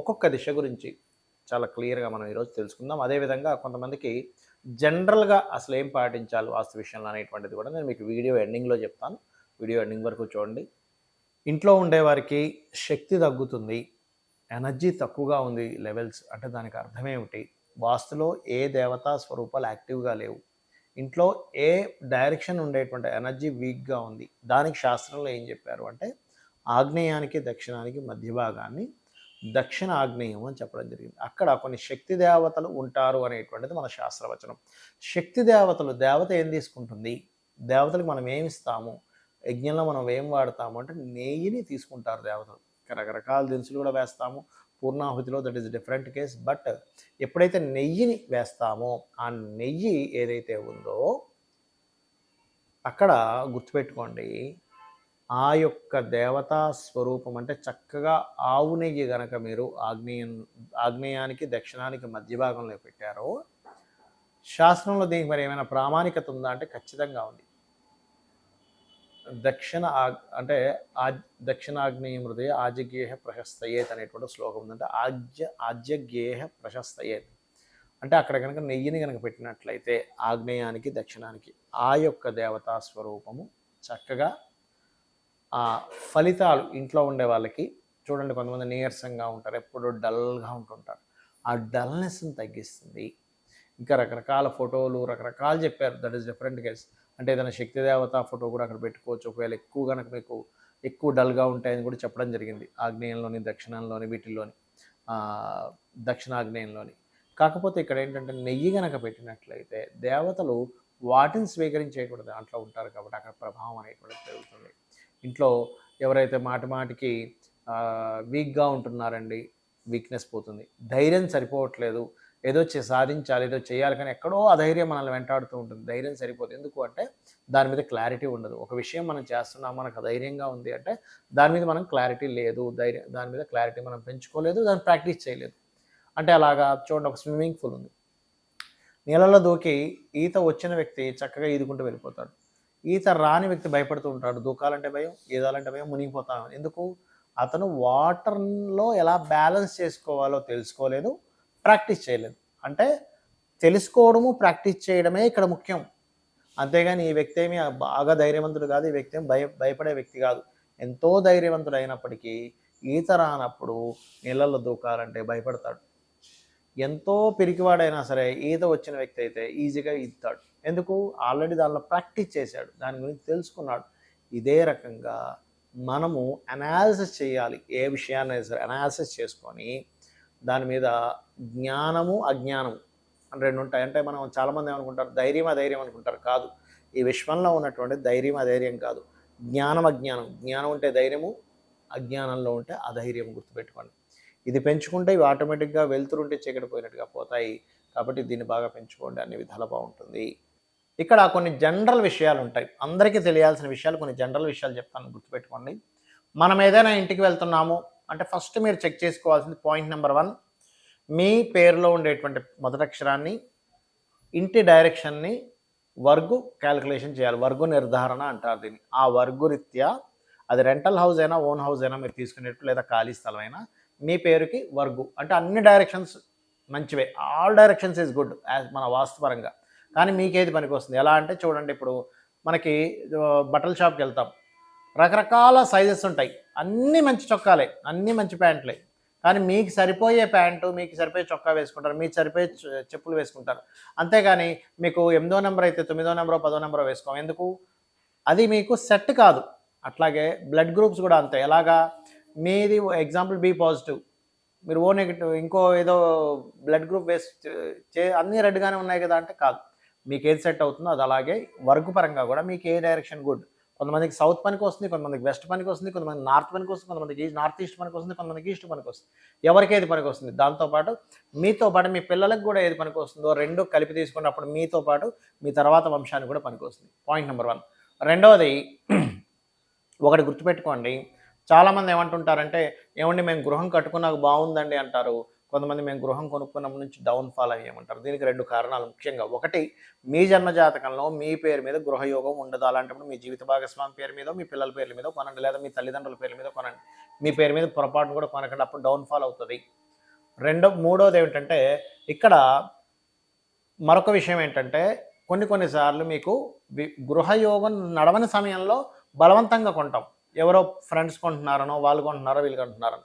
ఒక్కొక్క దిశ గురించి చాలా క్లియర్గా మనం ఈరోజు తెలుసుకుందాం. అదేవిధంగా కొంతమందికి జనరల్గా అసలు ఏం పాటించాలి వాస్తు విషయంలో అనేటువంటిది కూడా నేను మీకు వీడియో ఎండింగ్లో చెప్తాను. వీడియో ఎండింగ్ వరకు చూడండి. ఇంట్లో ఉండేవారికి శక్తి తగ్గుతుంది ఎనర్జీ తక్కువగా ఉంది లెవెల్స్ అంటే దానికి అర్థమేమిటి వాస్తులో ఏ దేవతా స్వరూపాలు యాక్టివ్గా లేవు. ఇంట్లో ఏ డైరెక్షన్ ఉండేటువంటి ఎనర్జీ వీక్గా ఉంది. దానికి శాస్త్రంలో ఏం చెప్పారు అంటే ఆగ్నేయానికి దక్షిణానికి మధ్య భాగాన్ని దక్షిణ ఆగ్నేయం అని చెప్పడం జరిగింది. అక్కడ కొన్ని శక్తి దేవతలు ఉంటారు అనేటువంటిది మన శాస్త్రవచనం. శక్తి దేవతలు దేవత ఏం తీసుకుంటుంది? దేవతలకు మనం ఏమి ఇస్తాము? యజ్ఞంలో మనం ఏం వాడతాము? అంటే నెయ్యిని తీసుకుంటారు దేవతలు. రకరకాల దినుసులు కూడా వేస్తాము. పూర్ణాహుతిలో that is different case but ఎప్పుడైతే నెయ్యిని వేస్తామో ఆ నెయ్యి ఏదైతే ఉందో అక్కడ గుర్తుపెట్టుకోండి. ఆ యొక్క దేవతా స్వరూపం అంటే చక్కగా ఆవు నెయ్యి గనక మీరు ఆగ్నేయం ఆగ్నేయానికి దక్షిణానికి మధ్య భాగంలో పెట్టారో శాస్త్రంలో దీనికి మరి ఏమైనా ప్రామాణికత ఉందా అంటే ఖచ్చితంగా ఉంది. దక్షిణ ఆగ్ అంటే ఆ దక్షిణాగ్నేయ హృదయ ఆజగేహ ప్రశస్తయేత్ అనేటువంటి శ్లోకం ఉందంటే ఆజ్య ఆజ్యగేహ ప్రశస్తయేత్. అంటే అక్కడ కనుక నెయ్యిని కనుక పెట్టినట్లయితే ఆగ్నేయానికి దక్షిణానికి ఆ యొక్క దేవతా స్వరూపము చక్కగా ఆ ఫలితాలు ఇంట్లో ఉండే వాళ్ళకి చూడండి కొంతమంది నీరసంగా ఉంటారు ఎప్పుడూ డల్గా ఉంటుంటారు. ఆ డల్నెస్ని తగ్గిస్తుంది. ఇంకా రకరకాల ఫోటోలు రకరకాలు చెప్పారు. దట్ ఈస్ డిఫరెంట్ కేస్ అంటే ఏదైనా శక్తి దేవత ఫోటో కూడా అక్కడ పెట్టుకోవచ్చు. ఒకవేళ ఎక్కువ కనుక మీకు ఎక్కువ డల్గా ఉంటాయని కూడా చెప్పడం జరిగింది. ఆగ్నేయంలోని దక్షిణంలోని వీటిల్లోని దక్షిణాగ్నేయంలోని. కాకపోతే ఇక్కడ ఏంటంటే నెయ్యి కనుక పెట్టినట్లయితే దేవతలు వాటిని స్వీకరించేటువంటి దాంట్లో ఉంటారు కాబట్టి అక్కడ ప్రభావం అనేటువంటిది పెరుగుతుంది. ఇంట్లో ఎవరైతే మాటి మాటికి వీక్గా ఉంటున్నారండి వీక్నెస్ పోతుంది. ధైర్యం సరిపోవట్లేదు. ఏదో చే సాధించాలి ఏదో చేయాలి కానీ ఎక్కడో అధైర్యం మనల్ని వెంటాడుతూ ఉంటుంది. ధైర్యం సరిపోతుంది ఎందుకు అంటే దాని మీద క్లారిటీ ఉండదు. ఒక విషయం మనం చేస్తున్నాం మనకు ధైర్యంగా ఉంది అంటే దాని మీద మనం క్లారిటీ లేదు. ధైర్యం దాని మీద క్లారిటీ మనం పెంచుకోలేదు దాన్ని ప్రాక్టీస్ చేయలేదు. అంటే అలాగా చూడండి ఒక స్విమ్మింగ్ పూల్ ఉంది. నీళ్ళలో దూకి ఈత వచ్చిన వ్యక్తి చక్కగా ఈదుకుంటూ వెళ్ళిపోతాడు. ఈత రాని వ్యక్తి భయపడుతూ ఉంటాడు. దూకాలంటే భయం ఈదాలంటే భయం మునిగిపోతాం ఎందుకు? అతను వాటర్లో ఎలా బ్యాలెన్స్ చేసుకోవాలో తెలుసుకోలేదు ప్రాక్టీస్ చేయలేదు. అంటే తెలుసుకోవడము ప్రాక్టీస్ చేయడమే ఇక్కడ ముఖ్యం. అంతేగాని ఈ వ్యక్తి ఏమి బాగా ధైర్యవంతుడు కాదు ఈ వ్యక్తి ఏమి భయ భయపడే వ్యక్తి కాదు. ఎంతో ధైర్యవంతుడు అయినప్పటికీ ఈత రానప్పుడు నీళ్ళల్లో దూకాలంటే భయపడతాడు. ఎంతో పిరికివాడైనా సరే ఈత వచ్చిన వ్యక్తి అయితే ఈజీగా ఈతాడు ఎందుకు? ఆల్రెడీ దానిలో ప్రాక్టీస్ చేశాడు. దాని గురించి తెలుసుకున్నాడు. ఇదే రకంగా మనము అనాలిసిస్ చేయాలి. ఏ విషయాన్ని సరే అనాలిసిస్ చేసుకొని దాని మీద జ్ఞానము అజ్ఞానము అని రెండు ఉంటాయి. అంటే మనం చాలామంది ఏమనుకుంటారు? ధైర్యం అధైర్యం అనుకుంటారు. కాదు. ఈ విశ్వంలో ఉన్నటువంటి ధైర్యం అధైర్యం కాదు. జ్ఞానం అజ్ఞానం. జ్ఞానం ఉంటే ధైర్యము అజ్ఞానంలో ఉంటే అధైర్యం గుర్తుపెట్టుకోండి. ఇది పెంచుకుంటే ఇవి ఆటోమేటిక్గా వెళ్తుంటే చీకటి పోయినట్టుగా పోతాయి. కాబట్టి దీన్ని బాగా పెంచుకోండి. అన్ని విధాలు బాగుంటుంది. ఇక్కడ కొన్ని జనరల్ విషయాలు ఉంటాయి. అందరికీ తెలియాల్సిన విషయాలు కొన్ని జనరల్ విషయాలు చెప్తాను గుర్తుపెట్టుకోండి. మనం ఏదైనా ఇంటికి వెళ్తున్నాము అంటే ఫస్ట్ మీరు చెక్ చేసుకోవాల్సింది పాయింట్ నెంబర్ వన్. మీ పేరులో ఉండేటువంటి మొదటి అక్షరాన్ని ఇంటి డైరెక్షన్ని వర్గు క్యాలిక్యులేషన్ చేయాలి. వర్గు నిర్ధారణ అంటారు దీన్ని. ఆ వర్గు రీత్యా అది రెంటల్ హౌస్ అయినా ఓన్ హౌస్ అయినా మీరు తీసుకునేట్టు లేదా ఖాళీ స్థలం అయినా మీ పేరుకి వర్గు. అంటే అన్ని డైరెక్షన్స్ మంచివే. All directions is good as మన వాస్తుపరంగా కానీ మీకేది పనికొస్తుంది? ఎలా అంటే చూడండి ఇప్పుడు మనకి బట్టల షాప్కి వెళ్తాం. రకరకాల సైజెస్ ఉంటాయి. అన్నీ మంచి చొక్కాలే అన్నీ మంచి ప్యాంట్లే. కానీ మీకు సరిపోయే ప్యాంటు మీకు సరిపోయే చొక్కా వేసుకుంటారు మీకు సరిపోయే చెప్పులు వేసుకుంటారు. అంతేగాని మీకు ఎనిమిదో నెంబర్ అయితే తొమ్మిదో నెంబరో పదో నెంబరో వేసుకోం. ఎందుకు? అది మీకు సెట్ కాదు. అట్లాగే బ్లడ్ గ్రూప్స్ కూడా అంతే. ఎలాగా? మీది ఎగ్జాంపుల్ బి పాజిటివ్. మీరు ఓ నెగిటివ్ ఇంకో ఏదో బ్లడ్ గ్రూప్ వేసి చే అన్నీ రెడ్గానే ఉన్నాయి కదా అంటే కాదు. మీకు ఏది సెట్ అవుతుందో అది అలాగే వర్క్ పరంగా కూడా మీకు ఏ డైరెక్షన్ గుడ్ కొంతమందికి సౌత్ పనికి వస్తుంది కొంతమందికి వెస్ట్ పనికి వస్తుంది కొంతమంది నార్త్ పనికి వస్తుంది కొంతమందికి నార్త్ ఈస్ట్ పనికి వస్తుంది కొంతమందికి ఈస్ట్ పనికి వస్తుంది. ఎవరికి ఏది పనికి వస్తుంది? దాంతోపాటు మీతో పాటు మీ పిల్లలకు కూడా ఏది పనికి వస్తుందో రెండు కలిపి తీసుకున్నప్పుడు మీతో పాటు మీ తర్వాత వంశానికి కూడా పనికి వస్తుంది. పాయింట్ నెంబర్ వన్ రెండవది ఒకటి గుర్తుపెట్టుకోండి. చాలామంది ఏమంటుంటారంటే ఏమండి మేము గృహం కట్టుకున్నాక బాగుందండి అంటారు. కొంతమంది మేము గృహం కొనుక్కున్నప్పటి నుంచి డౌన్ ఫాల్ అయ్యామంటారు. దీనికి రెండు కారణాలు ముఖ్యంగా. ఒకటి మీ జన్మ జాతకంలో మీ పేరు మీద గృహయోగం ఉండదు. అలాంటప్పుడు మీ జీవిత భాగస్వామి పేరు మీద మీ పిల్లల పేర్ల మీద కొనండి లేదా మీ తల్లిదండ్రుల పేర్ల మీద కొనండి. మీ పేరు మీద పొరపాటును కూడా కొనకండి అప్పుడు డౌన్ ఫాల్ అవుతుంది. రెండో మూడోది ఏమిటంటే ఇక్కడ మరొక విషయం ఏంటంటే కొన్ని కొన్నిసార్లు మీకు గృహయోగం నడవని సమయంలో బలవంతంగా కొంటాం. ఎవరో ఫ్రెండ్స్ కొంటున్నారనో వాళ్ళు కొంటున్నారో వీళ్ళు కొంటున్నారనో.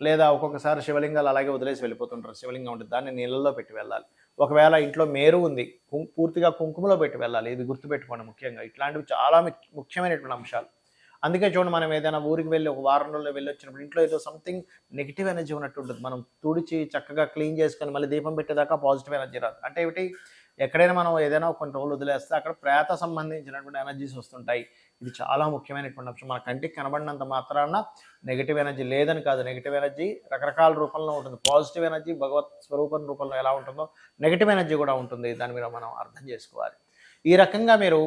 లేదా ఒక్కొక్కసారి శివలింగాలు అలాగే వదిలేసి వెళ్ళిపోతుంటారు. శివలింగం ఉంటుంది దాన్ని నీళ్ళల్లో పెట్టి వెళ్ళాలి. ఒకవేళ ఇంట్లో మేరు ఉంది పూర్తిగా కుంకుమలో పెట్టి వెళ్ళాలి. ఇది గుర్తుపెట్టుకోండి ముఖ్యంగా. ఇట్లాంటివి చాలా ముఖ్యమైనటువంటి అంశాలు. అందుకే చూడండి మనం ఏదైనా ఊరికి వెళ్ళి ఒక వారం రోజుల్లో వెళ్ళి వచ్చినప్పుడు ఇంట్లో ఏదో సంథింగ్ నెగిటివ్ ఎనర్జీ ఉన్నట్టు ఉంటుంది. మనం తుడిచి చక్కగా క్లీన్ చేసుకొని మళ్ళీ దీపం పెట్టేదాకా పాజిటివ్ ఎనర్జీ రాదు. అంటే ఏమిటి? ఎక్కడైనా మనం ఏదైనా కొన్ని రోజులు వదిలేస్తే అక్కడ ప్రేత సంబంధించినటువంటి ఎనర్జీస్ వస్తుంటాయి. ఇది చాలా ముఖ్యమైనటువంటి అంశం. మన కంటికి కనబడినంత మాత్రాన నెగిటివ్ ఎనర్జీ లేదని కాదు. నెగిటివ్ ఎనర్జీ రకరకాల రూపంలో ఉంటుంది. పాజిటివ్ ఎనర్జీ భగవత్ స్వరూపం రూపంలో ఎలా ఉంటుందో నెగిటివ్ ఎనర్జీ కూడా ఉంటుంది. దాని మీద మనం అర్థం చేసుకోవాలి. ఈ రకంగా మీరు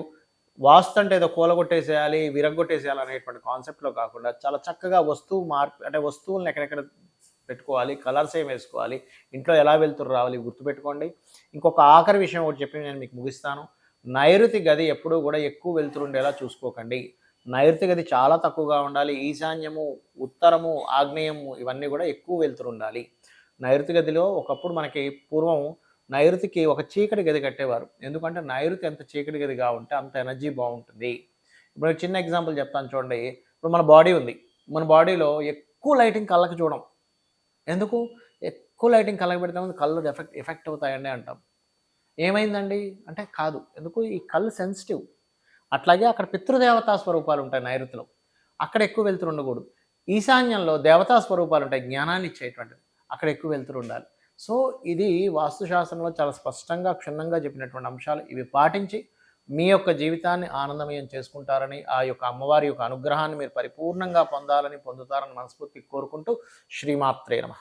వాస్తు అంటే ఏదో కూలగొట్టేసేయాలి విరగొట్టేసేయాలి అనేటువంటి కాన్సెప్ట్లో కాకుండా చాలా చక్కగా వస్తువు మార్పు అంటే వస్తువులను ఎక్కడెక్కడ పెట్టుకోవాలి కలర్స్ ఏం వేసుకోవాలి ఇంట్లో ఎలా వెళ్తురు రావాలి గుర్తుపెట్టుకోండి. ఇంకొక ఆఖరి విషయం ఒకటి చెప్పి నేను మీకు ముగిస్తాను. నైరుతి గది ఎప్పుడూ కూడా ఎక్కువ వెళ్తుండేలా చూసుకోకండి. నైరుతి గది చాలా తక్కువగా ఉండాలి. ఈశాన్యము ఉత్తరము ఆగ్నేయము ఇవన్నీ కూడా ఎక్కువ వెళ్తురు ఉండాలి. నైరుతి గదిలో ఒకప్పుడు మనకి పూర్వం నైరుతికి ఒక చీకటి గది కట్టేవారు. ఎందుకంటే నైరుతి ఎంత చీకటి గదిగా ఉంటే అంత ఎనర్జీ బాగుంటుంది. ఇప్పుడు చిన్న ఎగ్జాంపుల్ చెప్తాను చూడండి. ఇప్పుడు మన బాడీ ఉంది. మన బాడీలో ఎక్కువ లైటింగ్ కళ్ళకి చూడం. ఎందుకు? ఎక్కువ లైటింగ్ కళ్ళకి పెడితే ముందు కళ్ళు ఎఫెక్ట్ ఎఫెక్ట్ అవుతాయండి అంటాం. ఏమైందండి? అంటే కాదు. ఎందుకు? ఈ కళ్ళు సెన్సిటివ్ అట్లాగే అక్కడ పితృదేవతా స్వరూపాలు ఉంటాయి నైరుతిలో. అక్కడ ఎక్కువ వెళ్తురు ఉండకూడదు. ఈశాన్యంలో దేవతా స్వరూపాలు ఉంటాయి జ్ఞానాన్ని ఇచ్చేటువంటిది అక్కడ ఎక్కువ వెళ్తురు ఉండాలి. సో ఇది వాస్తుశాస్త్రంలో చాలా స్పష్టంగా క్షుణ్ణంగా చెప్పినటువంటి అంశాలు. ఇవి పాటించి మీ యొక్క జీవితాన్ని ఆనందమయం చేసుకుంటారని ఆ యొక్క అమ్మవారి యొక్క అనుగ్రహాన్ని మీరు పరిపూర్ణంగా పొందాలని పొందుతారని మనస్ఫూర్తి కోరుకుంటూ శ్రీమాత్రే నమ.